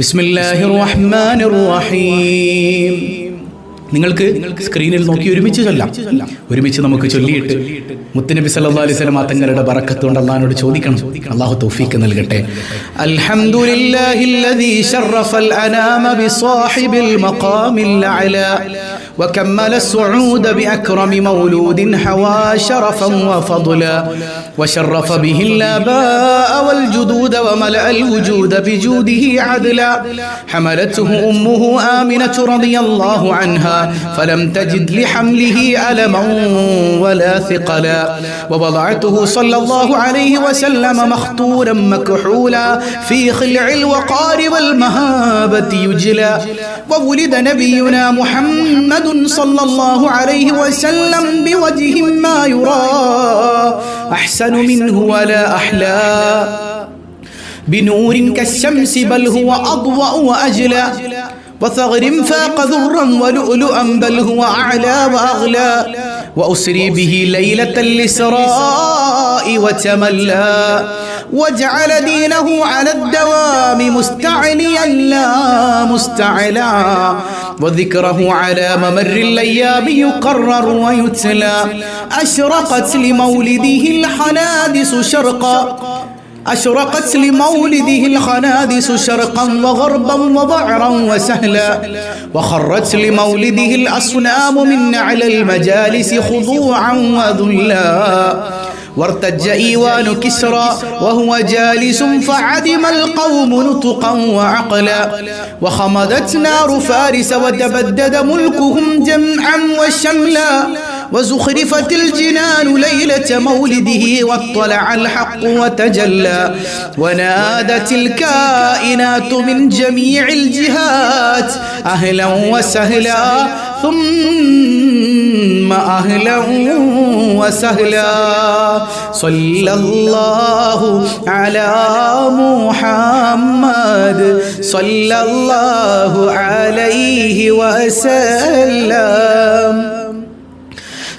ബിസ്മില്ലാഹിർ റഹ്മാനിർ റഹീം നിങ്ങൾക്ക് സ്ക്രീനിൽ നോക്കി ഒരുമിച്ച് ചൊല്ലാം. ഒരുമിച്ച് നമുക്ക് ചൊല്ലിയിട്ട് മുത്തനബി സല്ലല്ലാഹു അലൈഹി വസല്ലം തങ്ങളുടെ ബറക്കത്ത് കൊണ്ട് അല്ലാഹുവോട് ചോദിക്കണം. അള്ളാഹു തൗഫീക്ക് നൽകട്ടെ. അൽഹംദുലില്ലാഹില്ലദീ ശറഫൽ അനാമ ബിസാഹിബിൽ മഖാമിൽ അലാ وكمل الصعود بأكرم مولود حوى شرفا وفضلا وشرف به الآباء والجدود وملأ الوجود بجوده عدلا. حملته أمه آمنة رضي الله عنها فلم تجد لحمله ألما ولا ثقلا. ووضعته صلى الله عليه وسلم مخطورا مكحولا في خلع الوقار والمهابة يجلى وولد نبينا محمد صلى الله عليه وسلم بوجه ما يرى. أحسن منه ولا أحلى. بنور كالشمس بل هو أضوأ وأجلى. وثغر فاق ذرا ولؤلؤا بل هو أعلى وأغلى. وأسري به ليلة الإسراء وتملى. وجعل دينه على الدوام مستعليا لا مستعلا. وذكره على ممر الأيام يقرر ويتلى. أشرقت لمولده الحنادس شرقا. أشرقت لمولده الخنادس شرقا وغربا وضعرا وسهلا. وخرت لمولده الأصنام من أعلى المجالس خضوعا وذلا. وارتج إيوان كسرى وهو جالس فعدم القوم نطقا وعقلا. وخمدت نار فارس وتبدد ملكهم جمعا وشملا. وزخرفت الجنان ليلة مولده واطلع الحق وتجلى. ونادت الكائنات من جميع الجهات أهلا وسهلا ثم أهلا وسهلا. صلى الله على محمد صلى الله عليه وسلم.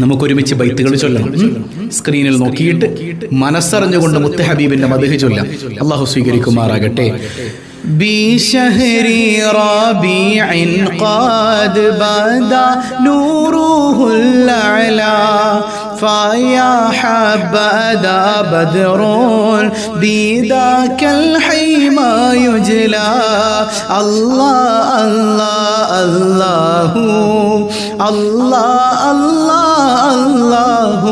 നമുക്കൊരുമിച്ച് ബൈത്തുകൾ ചൊല്ലണം ഉം. സ്ക്രീനിൽ നോക്കിയിട്ട് മനസ്സറിഞ്ഞുകൊണ്ട് മുത്ത ഹബീബിന്റെ മധുഹ് ചൊല്ലാം അള്ളാഹു സ്വീകരിക്കുമാറാകട്ടെ بشهر ربيع قد بدا نوره الأعلى فيا حبذا بدر بذاك الحيما يجلى. الله الله الله الله الله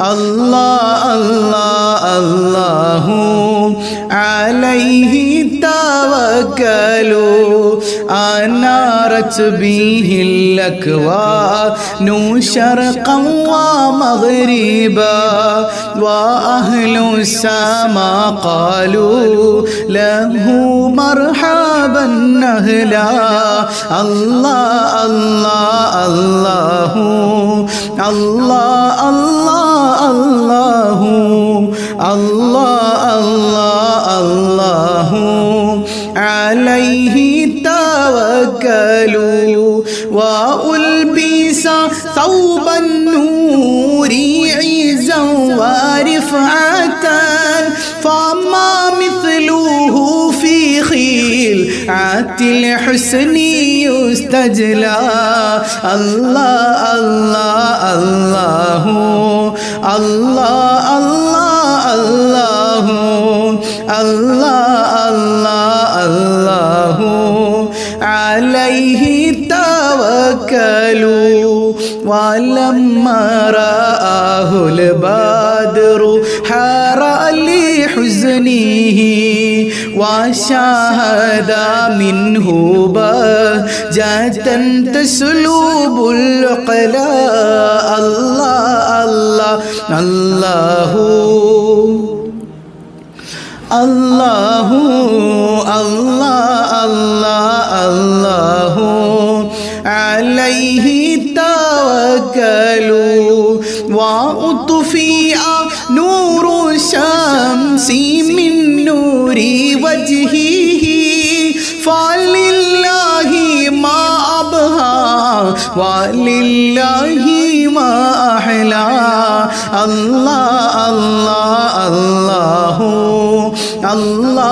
الله الله الله عليه توكلوا. أنارت به الأكوان شرقا ومغربا وأهل السماء قالوا له مرحبا أهلا الله الله الله الله الله الله الله الحسن يستجلى. الله الله الله الله الله الله الله الله الله. عليه توكلوا ولما رآه البدر حار لحزنه وشاهد منه بهجة تسلب العقلاء الله الله الله الله الله الله الله. عليه توكلوا نور الشمس من نور وجهه فلله ما أبهى ولله ما أحلى الله الله الله الله الله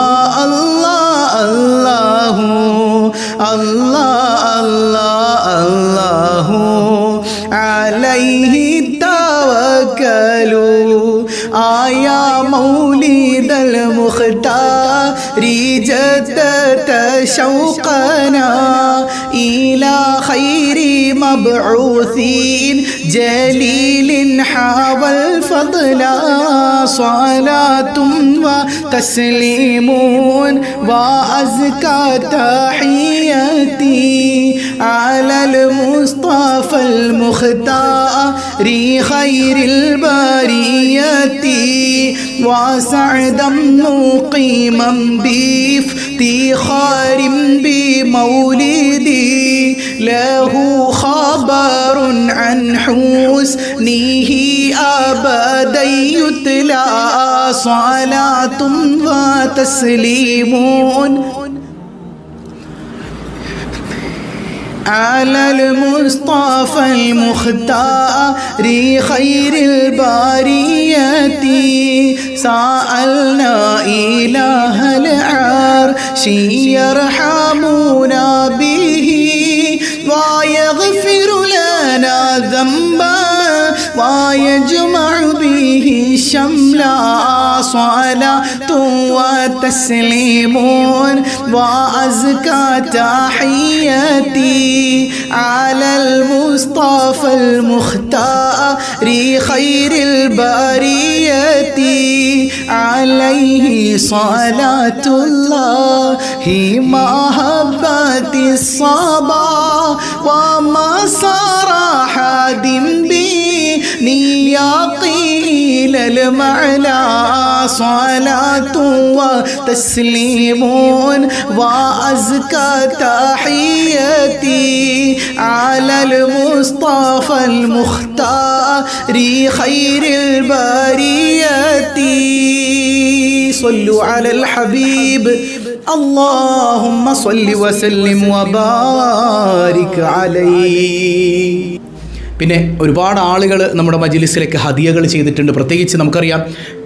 آيا مولد المختار جدت شوقنا إلى خير مبعوثين. جليل حاوى الفضل صلاة وتسليم وأزكى تحياتي على المصطفى المختار. خير البرية وسعدا مقيما بافتخار بمولدي. له خبر عن حسنه أبدا يتلى. صلاة وتسليم على المصطفى المختار خير البارية. سألنا إله العرش يرحمنا به ويغفر لنا ذنبا. ويجمع به شملا صلاة وتسليم وأزكى تحياتي على المصطفى المختار خير البرية عليه صلاة الله محبة الصبا وما صار حد بي نياقي المعنى صلاة وتسليم وأزكى تحياتي على المصطفى المختار خير البرية. صلوا على الحبيب. اللهم صل وسلم وبارك عليه. പിന്നെ ഒരുപാട് ആളുകൾ നമ്മുടെ മജിലിസിലേക്ക് ഹദിയകൾ ചെയ്തിട്ടുണ്ട്. പ്രത്യേകിച്ച് നമുക്കറിയാം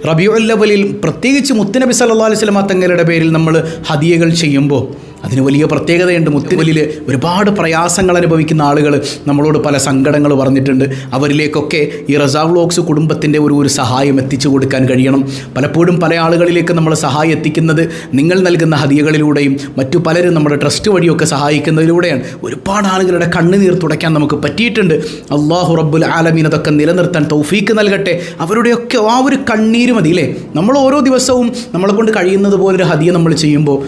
റബിയുല്ലവലിൽ പ്രത്യേകിച്ച് മുത്തനബി സല്ലാ അലൈഹി തങ്ങളുടെ പേരിൽ നമ്മൾ ഹദിയകൾ ചെയ്യുമ്പോൾ അതിന് വലിയ പ്രത്യേകതയുണ്ട് മുത്തുവലിൽ ഒരുപാട് പ്രയാസങ്ങൾ അനുഭവിക്കുന്ന ആളുകൾ നമ്മളോട് പല സങ്കടങ്ങൾ പറഞ്ഞിട്ടുണ്ട്. അവരിലേക്കൊക്കെ ഈ റസാ വ്ലോഗ്സ് കുടുംബത്തിന്റെ ഒരു ഒരു സഹായം എത്തിച്ചു കൊടുക്കാൻ കഴിയണം. പലപ്പോഴും പല ആളുകളിലേക്ക് നമ്മൾ സഹായം എത്തിക്കുന്നത് നിങ്ങൾ നൽകുന്ന ഹദിയകളിലൂടെയും മറ്റു പലരും നമ്മുടെ ട്രസ്റ്റ് വഴിയൊക്കെ സഹായിക്കുന്നതിലൂടെയാണ്. ഒരുപാട് ആളുകളുടെ കണ്ണുനീർ തുടയ്ക്കാൻ നമുക്ക് പറ്റിയിട്ടുണ്ട്. അള്ളാഹു റബ്ബുൽ ആലമീൻ അതൊക്കെ നിലനിർത്താൻ തൗഫീക്ക് നൽകട്ടെ. അവരുടെയൊക്കെ ആ ഒരു കണ്ണീര് മതി നമ്മൾ ഓരോ ദിവസവും നമ്മളെ കൊണ്ട് കഴിയുന്നത് പോലൊരു ഹദിയ നമ്മൾ ചെയ്യുമ്പോൾ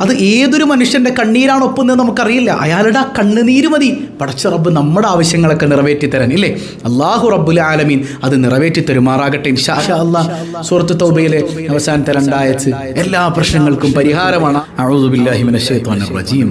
അത് ഏതൊരു മനുഷ്യന്റെ കണ്ണീരാണ് ഒപ്പുന്നത് നമുക്കറിയില്ല. അയാളുടെ ആ കണ്ണുനീര് മതി. പടച്ച റബ്ബ് നമ്മുടെ ആവശ്യങ്ങളൊക്കെ നിറവേറ്റി തരാൻ ഇല്ലേ? അള്ളാഹു റബ്ബുൽ ആലമീൻ അത് നിറവേറ്റി തരുമാറാകട്ടെ അല്ലാഹ് സൂറത്ത് തൗബയിലെ അവസാനത്തെ രണ്ടായച്ച് എല്ലാ പ്രശ്നങ്ങൾക്കും പരിഹാരമാണ്. അഴുതുബില്ലാഹിമിനെ റജീം.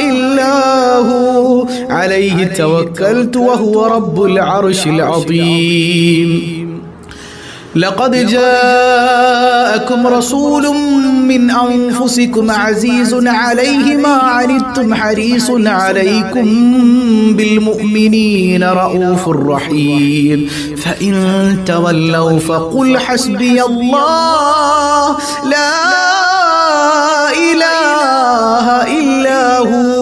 إلا هو. عليه توكلت وهو رب العرش العظيم. لقد جاءكم رسول من أنفسكم عزيز عليه ما عنتم حريص عليكم بالمؤمنين رؤوف رحيم. فإن تولوا فقل حسبي الله. لا إلا هو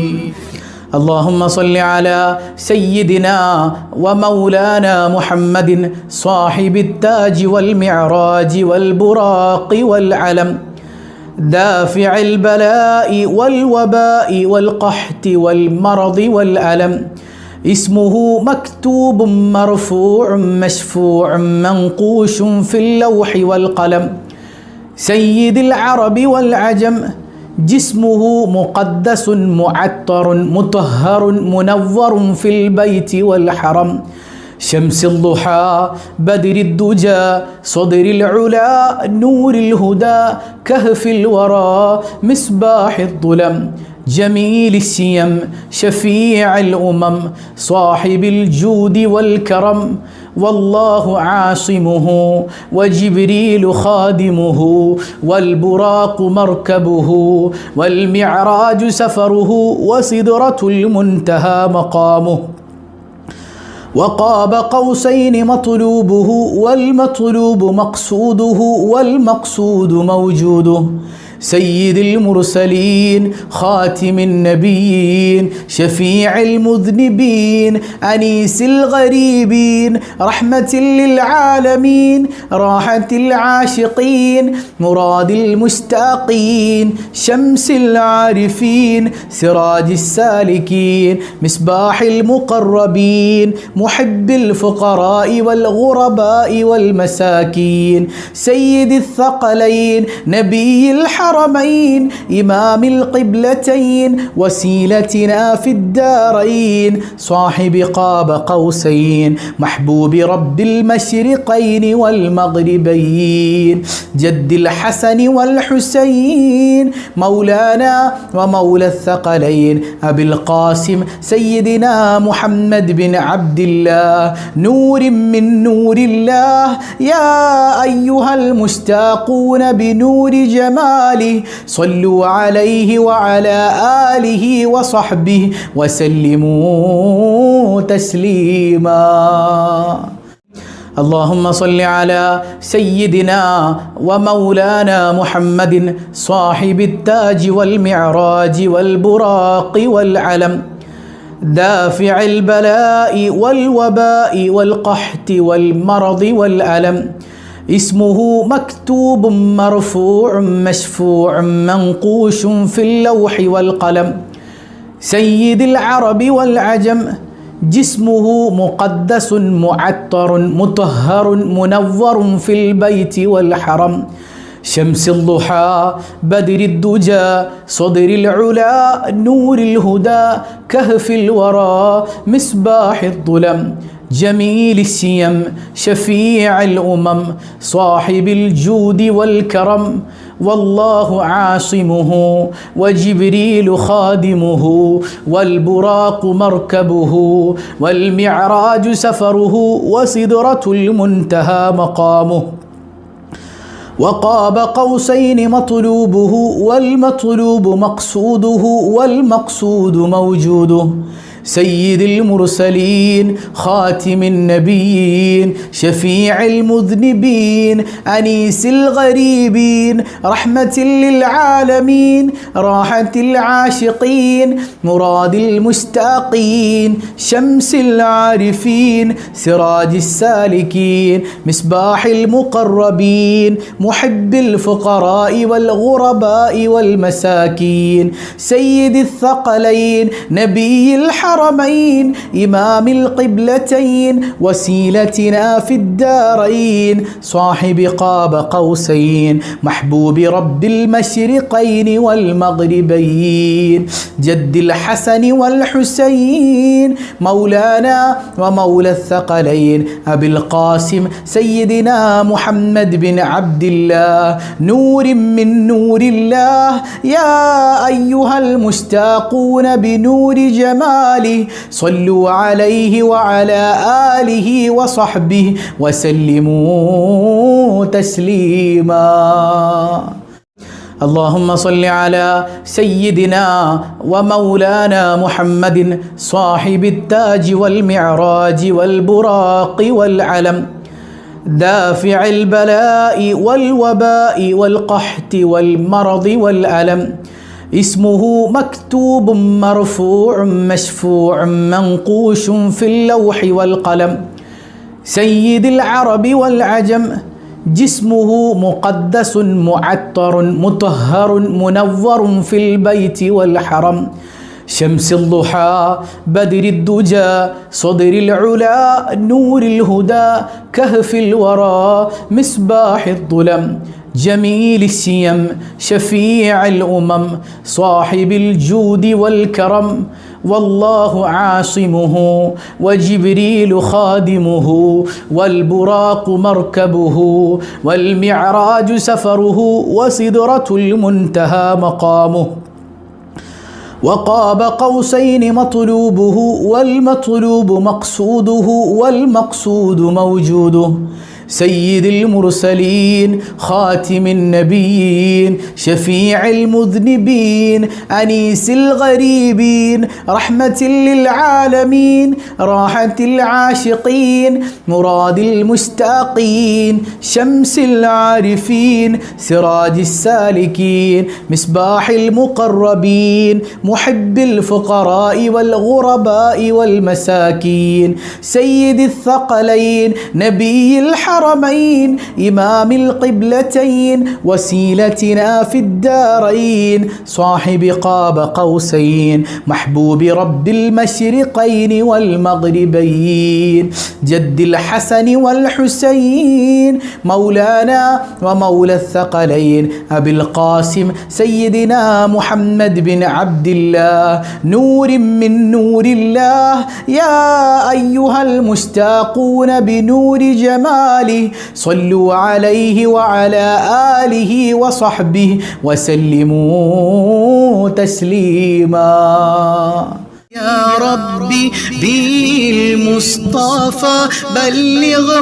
اللهم صل على سيدنا ومولانا محمد صاحب التاج والمعراج والبراق والعلم دافع البلاء والوباء والقحط والمرض والألم. اسمه مكتوب مرفوع مشفوع منقوش في اللوح والقلم. سيد العرب والعجم جسمه مقدس معطر مطهر منور في البيت والحرم. شمس الضحى بدر الدجى صدر العلا نور الهدى كهف الورى مصباح الظلم. جميل السيم شفيع الأمم صاحب الجود والكرم. والله عاصمه وجبريل خادمه والبراق مركبه والمعراج سفره وسدرة المنتهى مقامه وقاب قوسين مطلوبه والمطلوب مقصوده والمقصود موجوده سيد المرسلين خاتم النبيين شفيع المذنبين أنيس الغريبين رحمة للعالمين راحة العاشقين مراد المشتاقين شمس العارفين سراج السالكين مصباح المقربين محب الفقراء والغرباء والمساكين سيد الثقلين نبي الحرمين إمام القبلتين وسيلتنا في الدارين. صاحب قاب قوسين محبوب رب المشرقين والمغربين. جد الحسن والحسين مولانا ومولى الثقلين. أبي القاسم سيدنا محمد بن عبد الله. نور من نور الله. يا أيها المشتاقون بنور جماله صلوا عليه وعلى آله وصحبه وسلموا تسليما. اللهم صل على سيدنا ومولانا محمد صاحب التاج والمعراج والبراق والعلم دافع البلاء والوباء والقحط والمرض والألم اسمه مكتوب مرفوع مشفوع منقوش في اللوح والقلم. سيد العرب والعجم جسمه مقدس معطر مطهر منور في البيت والحرم. شمس الضحى بدر الدجى صدر العلا نور الهدى كهف الورى مصباح الظلم. جميل السيم شفيع الأمم صاحب الجود والكرم. والله عاصمه وجبريل خادمه والبراق مركبه والمعراج سفره وسدرة المنتهى مقامه. وقاب قوسين مطلوبه والمطلوب مقصوده والمقصود موجوده. سيد المرسلين خاتم النبيين شفيع المذنبين أنيس الغريبين رحمة للعالمين راحة العاشقين مراد المستاقين شمس العارفين سراج السالكين مصباح المقربين محب الفقراء والغرباء والمساكين سيد الثقلين نبي الحرمين الحرمين إمام القبلتين وسيلتنا في الدارين. صاحب قاب قوسين محبوب رب المشرقين والمغربين. جد الحسن والحسين مولانا ومولى الثقلين. أبي القاسم سيدنا محمد بن عبد الله. نور من نور الله. يا أيها المشتاقون بنور جمال آله صلوا عليه وعلى آله وصحبه وسلموا تسليما. اللهم صل على سيدنا ومولانا محمد صاحب التاج والمعراج والبراق والعلم دافع البلاء والوباء والقحط والمرض والألم اسمه مكتوب مرفوع مشفوع منقوش في اللوح والقلم. سيد العرب والعجم جسمه مقدس معطر مطهر منور في البيت والحرم. شمس الضحى بدر الدجى صدر العلا نور الهدى كهف الورى مصباح الظلم. جميل السيم شفيع الأمم صاحب الجود والكرم. والله عاصمه وجبريل خادمه والبراق مركبه والمعراج سفره وسدرة المنتهى مقامه. وقاب قوسين مطلوبه والمطلوب مقصوده والمقصود موجوده. سيد المرسلين خاتم النبيين شفيع المذنبين أنيس الغريبين رحمة للعالمين راحة العاشقين مراد المستاقين شمس العارفين سراج السالكين مصباح المقربين محب الفقراء والغرباء والمساكين سيد الثقلين نبي الحرم الحرمين إمام القبلتين وسيلتنا في الدارين. صاحب قاب قوسين محبوب رب المشرقين والمغربين. جد الحسن والحسين مولانا ومولى الثقلين. أبي القاسم سيدنا محمد بن عبد الله. نور من نور الله. يا أيها المشتاقون بنور جمال صلوا عليه وعلى آله وصحبه وسلموا تسليما. يا ربي بالمصطفى بلغ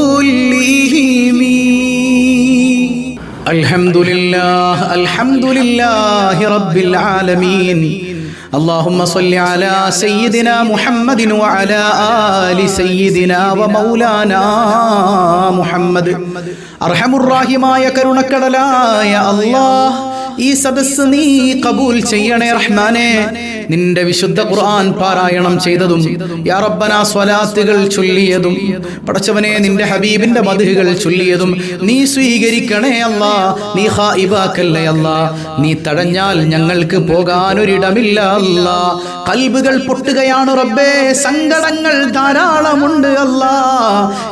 الحمدلله الحمد لله رب العالمين اللهم صل على سيدنا محمد وعلى آل سيدنا ومولانا محمد أرحم الراحمايا كرنكدلايا الله ഈ സദസ് നീ കബൂൽ ചെയ്യണേ റഹ്മാനെ. നിന്റെ വിശുദ്ധ ഖുർആൻ പാരായണം ചെയ്തതും യാ സ്വലാത്തുകൾ ചൊല്ലിയതും പടച്ചവനെ നിന്റെ ഹബീബിന്റെ മധുകൾ ചൊല്ലിയതും നീ സ്വീകരിക്കണേ അല്ലാ നീ ഹായിബാക്കല്ലേ അല്ലാ നീ തടഞ്ഞാൽ ഞങ്ങൾക്ക് പോകാനൊരിടമില്ല അല്ലാ. കൽബുകൾ പൊട്ടുകയാണ് റബ്ബേ സങ്കടങ്ങൾ ധാരാളമുണ്ട് അല്ലാ.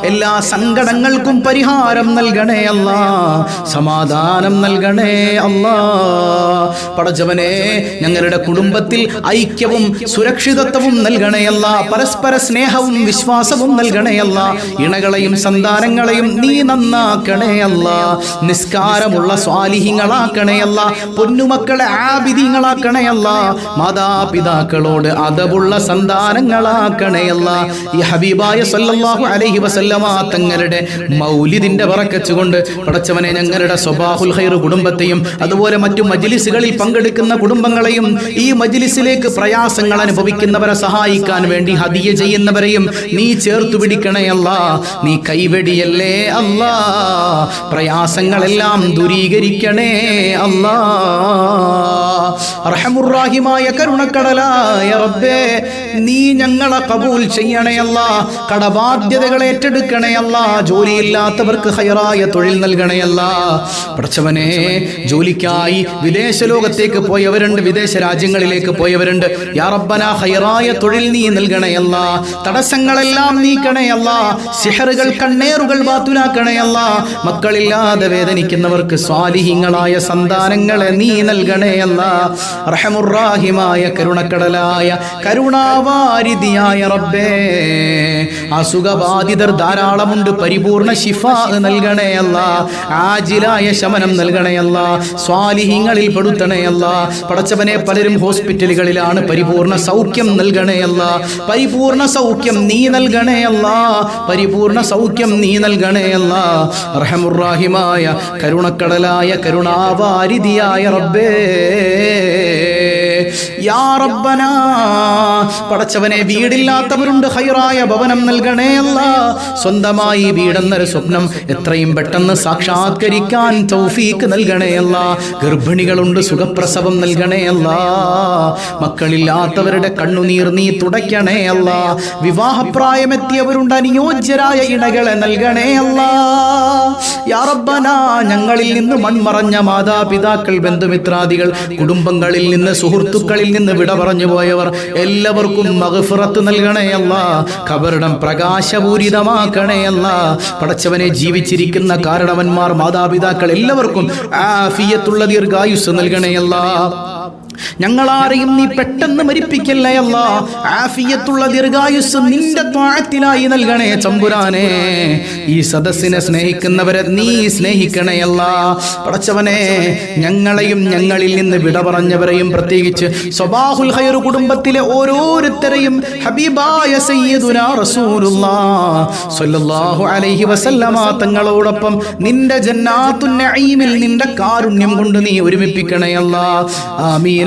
എല്ലാ സങ്കടങ്ങൾക്കും പരിഹാരം നൽകണേ അല്ലാ സമാധാനം നൽകണേ അല്ലാ. പടച്ചവനെ ഞങ്ങളുടെ കുടുംബത്തിൽ ഐക്യവും സുരക്ഷിതത്വവും നൽകണയല്ല പരസ്പര സ്നേഹവും വിശ്വാസവും നൽകണയല്ല ഇണകളെയും സന്താനങ്ങളെയും നീ നന്നാക്കണയല്ല നിസ്കാരമുള്ള സ്വാലിഹിങ്ങളാക്കണയല്ല പൊന്നുമക്കളെ ആബിദിങ്ങളാക്കണയല്ല മാതാപിതാക്കളോട് അതവുള്ള സന്താനങ്ങളാക്കണയല്ല. ഈ ഹബീബായ സല്ലല്ലാഹു അലൈഹി വസല്ലമ തങ്ങളുടെ മൗലിദിന്റെ പറക്കച്ചുകൊണ്ട് പടച്ചവനെ ഞങ്ങളുടെ സ്വബാഹുൽ ഖൈർ കുടുംബത്തെയും അതുപോലെ മറ്റു മജിലിസുകളിൽ പങ്കെടുക്കുന്ന കുടുംബങ്ങളെയും ഈ മജിലിസിലേക്ക് പ്രയാസങ്ങൾ അനുഭവിക്കുന്നവരെ സഹായിക്കാൻ വേണ്ടി ഹദിയ ചെയ്യുന്നവരെയും നീ ചേർത്തു പിടിക്കണയല്ല നീ കൈവെടിയല്ലേ അല്ല. പ്രയാസങ്ങളെല്ലാം ദൂരീകരിക്കണേ അല്ല. റഹമുറാഹിമായ കരുണക്കടലായ റബ്ബേ നീ ഞങ്ങളെ കബൂൽ ചെയ്യണയല്ല കടബാധ്യതകൾ ഏറ്റെടുക്കണയല്ല ജോലിയില്ലാത്തവർക്ക് ഹയറായ തൊഴിൽ നൽകണയല്ല പഠിച്ചവനെ ജോലിക്കായി വിദേശ ലോകത്തേക്ക് പോയവരുണ്ട് വിദേശ രാജ്യങ്ങളിലേക്ക് പോയവരുണ്ട്. യാ ഹൈറായ തൊഴിൽ നീ നൽകണയല്ല തടസ്സങ്ങളെല്ലാം നീക്കണയല്ല സിഹറുകൾ കണ്ണേറുകൾ ബാത്തുലാക്കണയല്ല മക്കളില്ലാതെ വേദനിക്കുന്നവർക്ക് സ്വാലിഹിങ്ങളായ സന്താനങ്ങളെ നീ നൽകണയല്ല റഹമുറാഹിമായ കരുണക്കടലായ കരുണാവാരിതിയായ റബ്ബേ. അസുഖബാധിതർ ധാരാളമുണ്ട് പരിപൂർണ ശിഫ നൽകണയല്ല ആജിലായ ശമനം നൽകണയല്ല സ്വാലിഹിങ്ങളിൽ പെടുത്തണയല്ല പടച്ചവനെ പലരും ഹോസ്പിറ്റലുകളിലാണ് പരിപൂർണ സൗഖ്യം നൽകണയല്ല പരിപൂർണ സൗഖ്യം നീ നൽകണയല്ല പരിപൂർണ സൗഖ്യം നീ നൽകണയല്ല റഹമുറാഹിമായ കരുണക്കടലായ കരുണാവാരിതിയായ റബ്ബേ. യാ റബ്ബന പടച്ചവനെ വീടില്ലാത്തവരുണ്ട് ഹൈറായ ഭവനം നൽകണേ അല്ല. സ്വന്തമായി വീടെന്നൊരു സ്വപ്നം എത്രയും പെട്ടെന്ന് സാക്ഷാത്കരിക്കാൻ തൗഫീക്ക് നൽകണേ അല്ല. ഗർഭിണികളുണ്ട് സുഖപ്രസവം നൽകണേ അല്ല. മക്കളില്ലാത്തവരുടെ കണ്ണുനീർ നീ തുടയ്ക്കണേ അല്ല. വിവാഹപ്രായമെത്തിയവരുണ്ട് അനുയോജ്യരായ ഇണകളെ നൽകണേ അല്ല. യാ റബ്ബന ഞങ്ങളിൽ നിന്ന് മൺമറഞ്ഞ മാതാപിതാക്കൾ ബന്ധുമിത്രാദികൾ കുടുംബങ്ങളിൽ നിന്ന് സുഹൃത്തുക്കളിൽ നിന്ന് വിട പറഞ്ഞു പോയവർ എല്ലാവർക്കും മകഫിറത്ത് നൽകണയല്ല ഖബറിടം പ്രകാശപൂരിതമാക്കണയല്ല പടച്ചവനെ ജീവിച്ചിരിക്കുന്ന കാരണവന്മാർ മാതാപിതാക്കൾ എല്ലാവർക്കും ആഫിയത്തുള്ള ദീർഘായുസ് നൽകണയല്ല ഞങ്ങളാരെയും നീ പെട്ടെന്ന് മരിപ്പിക്കല്ലേ അല്ല? ആഫിയത്തുള്ള ദീർഘായുസ് നിന്റെ ത്വാഴത്തിലായി നൽകണേ ചമ്പുരാനെ. ഈ സദസ്സിനെ സ്നേഹിക്കുന്നവരെ നീ സ്നേഹിക്കണേയല്ല പടച്ചവനെ ഞങ്ങളെയും ഞങ്ങളിൽ നിന്ന് വിട പറഞ്ഞവരെയും പ്രത്യേകിച്ച് സ്വബാഹുൽ ഹൈർ കുടുംബത്തിലെ ഓരോരുത്തരെയും ഹബീബായ സയ്യിദുനാ അലൈഹി വസല്ലമ തങ്ങളോടൊപ്പം നിന്റെ ജന്നാത്തുൻ നഈമിൽ നിന്റെ കാരുണ്യം കൊണ്ട് നീ ഒരുമിപ്പിക്കണയല്ല ആമീൻ.